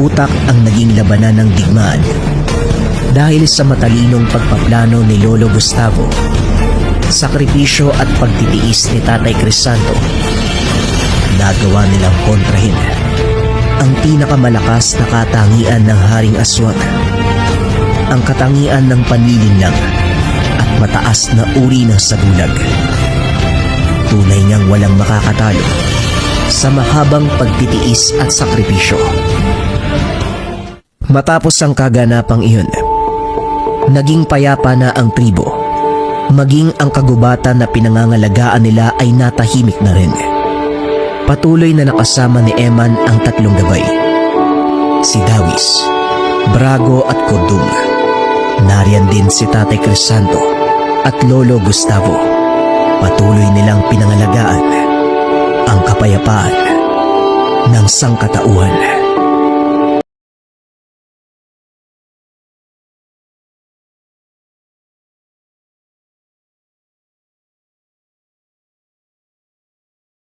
utak ang naging labanan ng digmaan. Dahil sa matalinong pagpaplano ni Lolo Gustavo, sakripisyo at pagtitiis ni Tatay Crisanto, nagawa nilang kontrahin ang pinakamalakas na katangian ng Haring Aswang, ang katangian ng panlilinlang at mataas na uri ng sagulag. Tunay niyang walang makakatalo sa mahabang pagtitiis at sakripisyo. Matapos ang kaganapang iyon, naging payapa na ang tribo. Maging ang kagubatan na pinangangalagaan nila ay natahimik na rin. Patuloy na nakasama ni Eman ang tatlong gabay. Si Dawis, Brago at Kordung. Nariyan din si Tatay Crisanto at Lolo Gustavo. Patuloy nilang pinangalagaan ang kapayapaan ng sangkatauhan.